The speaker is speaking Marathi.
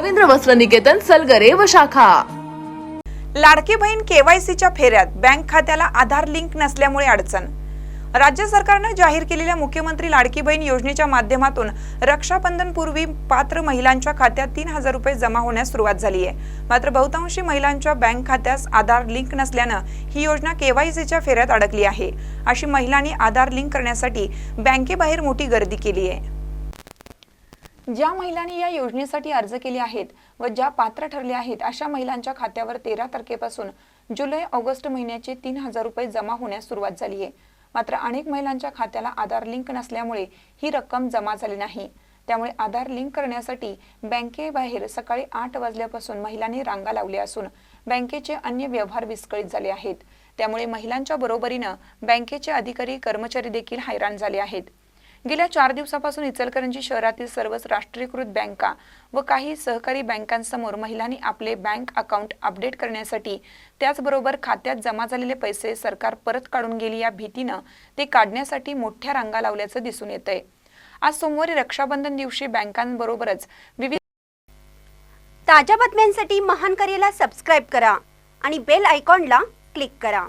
रवींद्र वस्त्र निकेतन सलगरे व शाखा. लाडकी बहीण केवायसीच्या फेऱ्यात बँक खात्याला आधार लिंक नसल्यामुळे अडचण. राज्य सरकारनं जाहीर केलेल्या मुख्यमंत्री लाडकी बहीण योजनेच्या माध्यमातून रक्षाबंधन पूर्वी पात्र महिलांच्या खात्यात तीन हजार रुपये जमा होण्यास सुरुवात झाली आहे. मात्र बहुतांशी महिलांच्या बँक खात्यास आधार लिंक नसल्यानं ही योजना केवायसीच्या फेऱ्यात अडकली आहे. अशी महिलांनी आधार लिंक करण्यासाठी बँकेबाहेर मोठी गर्दी केली आहे. ज्या महिलांनी या योजनेसाठी अर्ज केले आहेत व ज्या पात्र ठरल्या आहेत अशा महिलांच्या खात्यावर तेरा तारखेपासून जुलै ऑगस्ट महिन्याचे तीन हजार रुपये जमा होण्यास सुरुवात झाली आहे. मात्र अनेक महिलांच्या खात्याला आधार लिंक नसल्यामुळे ही रक्कम जमा झाली नाही. त्यामुळे आधार लिंक करण्यासाठी बँकेबाहेर सकाळी आठ वाजल्यापासून महिलांनी रांगा लावल्या असून बँकेचे अन्य व्यवहार विस्कळीत झाले आहेत. त्यामुळे महिलांच्या बरोबरीनं बँकेचे अधिकारी कर्मचारी देखील हैराण झाले आहेत. गेल्या चार दिवसापासून इचलकरंजी शहरातील सर्वच राष्ट्रीयकृत बँका व काही सहकारी बँकांसमोर महिलांनी आपले बँक अकाउंट अपडेट करण्यासाठी त्याचबरोबर खात्यात जमा झालेले पैसे सरकार परत काढून गेली या भीतीनं ते काढण्यासाठी मोठ्या रांगा लावल्याचं दिसून येत आहे आज सोमवारी रक्षाबंधन दिवशी बँकांबरोबरच विविध ताज्या बातम्यांसाठी महान करेला सबस्क्राईब करा आणि बेल आयकॉनला क्लिक करा.